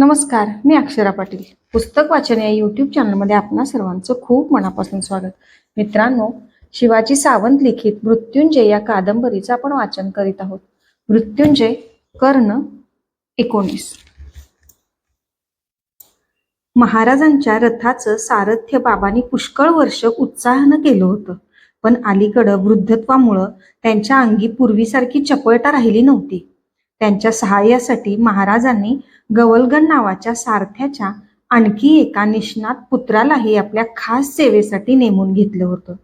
नमस्कार मी अक्षरा पाटील. पुस्तक वाचन या यूट्यूब चॅनलमध्ये आपणा सर्वांचं खूप मनापासून स्वागत. मित्रांनो शिवाजी सावंत लिखित मृत्युंजय या कादंबरीचं आपण वाचन करीत आहोत. मृत्युंजय कर्ण एकोणीस. महाराजांच्या रथाचं सारथ्य बाबांनी पुष्कळ वर्ष उत्साहानं केलं होतं. पण अलीकडं वृद्धत्वामुळं त्यांच्या अंगी पूर्वीसारखी चपळता राहिली नव्हती. त्यांच्या सहाय्यासाठी महाराजांनी गवलगण नावाच्या सारथ्याच्या आणखी एका निष्णात पुत्रालाही आपल्या खास सेवेसाठी नेमून घेतलं होतं.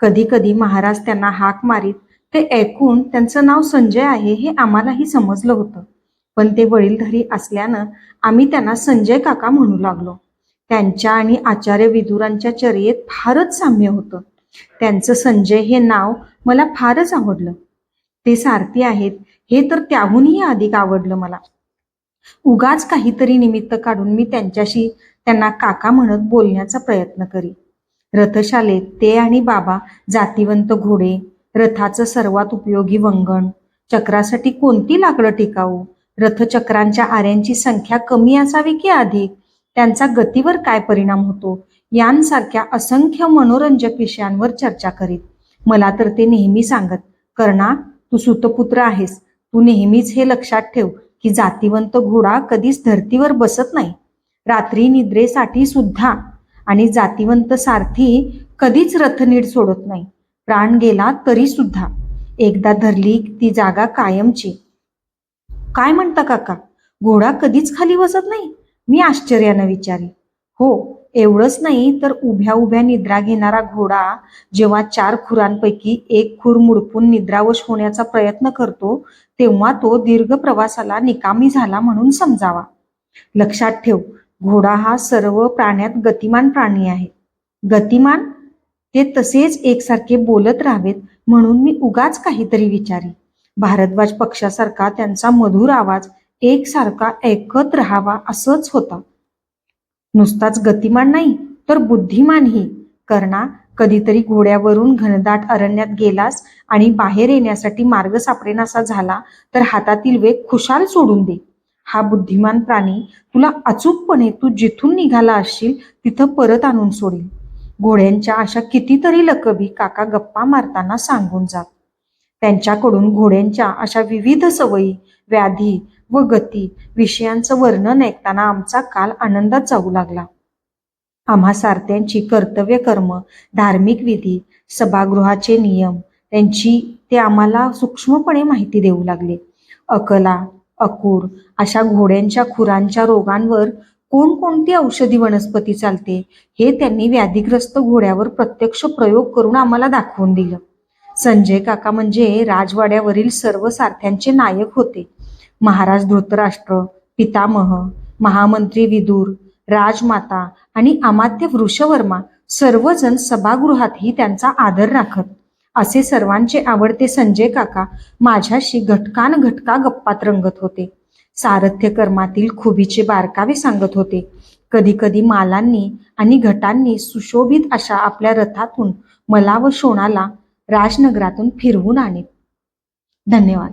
कधी कधी महाराज त्यांना हाक मारीत ते ऐकून त्यांचं नाव संजय आहे हे आम्हालाही समजलं होतं. पण ते वडीलधारी असल्यानं आम्ही त्यांना संजय काका म्हणू लागलो. त्यांच्या आणि आचार्य विदुरांच्या चर्येत फारच साम्य होतं. त्यांचं संजय हे नाव मला फारच आवडलं. ते सारथी आहेत हे तर त्याहूनही अधिक आवडलं मला. उगाच काहीतरी निमित्त काढून मी त्यांच्याशी त्यांना काका म्हणत बोलण्याचा प्रयत्न करी. रथशालेत ते आणि बाबा जातीवंत घोडे रथाचं सर्वात उपयोगी वंगण चक्रासाठी कोणती लाकडं टिकाऊ रथचक्रांच्या आऱ्यांची संख्या कमी असावी की अधिक त्यांचा गतीवर काय परिणाम होतो यांसारख्या असंख्य मनोरंजक विषयांवर चर्चा करीत. मला तर ते नेहमी सांगत कर्णा तू सुतपुत्र आहेस तू नेहमीच हे लक्षात ठेव की जातीवंत घोडा कधीच धर्तीवर बसत नाही. रात्री निद्रेसाठी सुद्धा आणि जातीवंत सारथी कधीच रथनीड सोडत नाही. प्राण गेला तरी सुद्धा. एकदा धरली ती जागा कायमची. काय म्हणता काका? घोडा कधीच खाली बसत नाही? मी आश्चर्यानं विचारी हो एवढंच नाही तर उभ्या उभ्या निद्रा घेणारा घोडा जेव्हा चार खुरांपैकी एक खूर मुडपून निद्रावश होण्याचा प्रयत्न करतो तेव्हा तो दीर्घ प्रवासाला निकामी झाला म्हणून समजावा. लक्षात ठेव घोडा हा सर्व प्राण्यात गतिमान प्राणी आहे. गतिमान? ते तसेच एकसारखे बोलत राहावेत म्हणून मी उगाच काहीतरी विचारी. भारद्वाज पक्षासारखा त्यांचा मधुर आवाज एकसारखा ऐकत राहावा असंच होता. नुसताच गतिमान नाही तर बुद्धिमानही कर्णा कधीतरी घोड्यावरून घनदाट अरण्यात गेलास आणि बाहेर येण्यासाठी मार्ग सापडेनासा झाला तर हातातील वेग खुशाल सोडून दे. हा बुद्धिमान प्राणी तुला अचूकपणे तू जिथून निघाला असशील तिथं परत आणून सोडेल. घोड्यांच्या अशा कितीतरी लकबी काका गप्पा मारताना सांगून जात. त्यांच्याकडून घोड्यांच्या अशा विविध सवयी व्याधी व गती विषयांचं वर्णन ऐकताना आमचा काल आनंदात जाऊ लागला. आम्हा सारथ्यांची कर्तव्य कर्म धार्मिक विधी सभागृहाचे नियम त्यांची ते आम्हाला सूक्ष्मपणे माहिती देऊ लागले. अकला अकूर अशा घोड्यांच्या खुरांच्या रोगांवर कोणकोणती औषधी वनस्पती चालते हे त्यांनी व्याधीग्रस्त घोड्यावर प्रत्यक्ष प्रयोग करून आम्हाला दाखवून दिलं. संजय काका म्हणजे राजवाड्यावरील सर्व सारथ्यांचे नायक होते. महाराज धृतराष्ट्र पितामह महामंत्री विदूर राजमाता आणि अमात्य वृषवर्मा सर्वजण सभागृहातही त्यांचा आदर राखत. असे सर्वांचे आवडते संजय काका माझ्याशी घटकान घटका गप्पात रंगत होते. सारथ्य कर्मातील खुबीचे बारकावे सांगत होते. कधी कधी मालांनी आणि घटांनी सुशोभित अशा आपल्या रथातून मला व शोणाला राजनगरातून फिरवून आणीत. धन्यवाद.